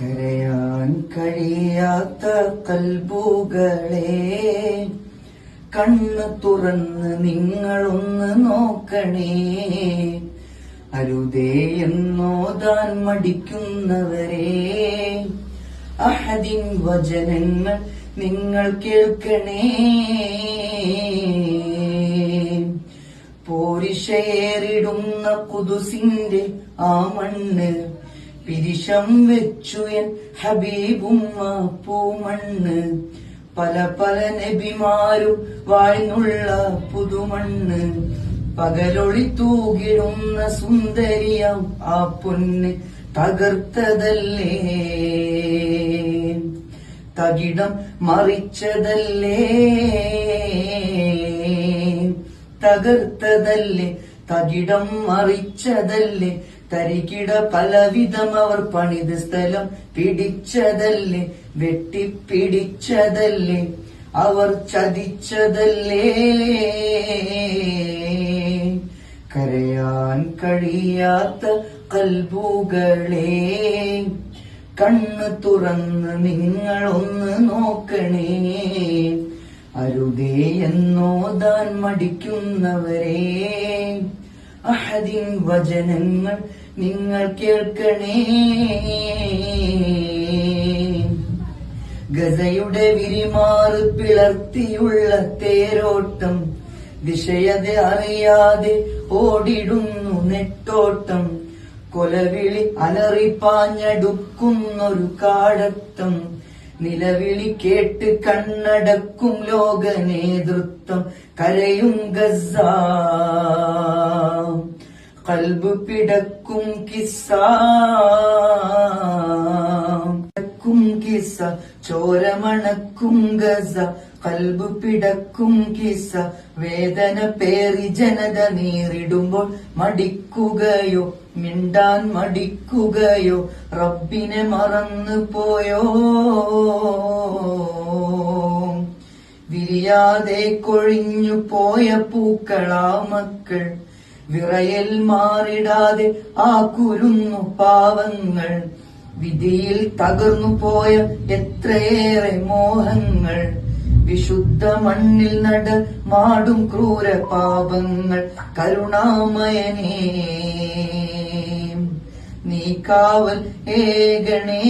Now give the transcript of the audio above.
കരയാൻ കഴിയാത്ത കൽബുകളെ കണ്ണ് തുറന്ന് നിങ്ങളൊന്ന് നോക്കണേ. അരുതേ എന്നോതാൻ മടിക്കുന്നവരെ. അഹദിൻ വചനങ്ങൾ നിങ്ങൾ കേൾക്കണേ. പോരിഷയേറിടുന്ന കുതുസിന്റെ ആ മണ്ണ് പിരിശം വെച്ചു എൻ ഹബീബുമ്മ പൂമണ്ണ് പല പല നബിമാരും വാഴ്ന്നുള്ള പുതുമണ്ണ്. പകലൊളി തൂകിടുന്ന സുന്ദരിയാം ആ പൊന്ന് തകർത്തതല്ലേ? തകിടം മറിച്ചതല്ലേ? തകർത്തതല്ലേ? തകിടം മറിച്ചതല്ലേ? തരികിട പലവിധം അവർ പണിത് സ്ഥലം പിടിച്ചതല്ലേ വെട്ടിപ്പിടിച്ചതല്ലേ അവർ ചതിച്ചതല്ലേ. കരയാൻ കഴിയാത്ത കൽബുകളെ കണ്ണ് തുറന്ന് നിങ്ങളൊന്ന് നോക്കണേ. അരുതേ എന്നോതാൻ മടിക്കുന്നവരെ അഹദിൻ വചനങ്ങൾ നിങ്ങൾ കേൾക്കണേ. ഗസയുടെ വിരിമാറ് പിളർത്തിയുള്ള തേരോട്ടം ദിശയതെ അറിയാതെ ഓടിടുന്നു നെട്ടോട്ടം. കൊലവിളി അലറിപ്പാഞ്ഞടുക്കുന്നൊരു കാടത്തം. നിലവിളി കേട്ട് കണ്ണടക്കും ലോക നേതൃത്വം കരയും ഗസ കൽബ് പിടക്കും കിസ്സ ചോരമണക്കും ഗസ കൽബ് പിടക്കും കിസ. വേദന പേറി ജനത നീറിടുമ്പോൾ മടിക്കുകയോ മിണ്ടാൻ മടിക്കുകയോ റബ്ബിനെ മറന്നു പോയോ? വിരിയാതെ കൊഴിഞ്ഞു പോയ പൂക്കളാ മക്കൾ. വിറയൽ മാറിടാതെ ആ കുരുന്നു പാവങ്ങൾ. വിധിയിൽ തകർന്നു പോയ എത്രയേറെ മോഹങ്ങൾ. വിശുദ്ധ മണ്ണിൽ നട മാടും ക്രൂര പാപങ്ങൾ. കരുണാമയനേ നീ കാവൽ ഏകണേ.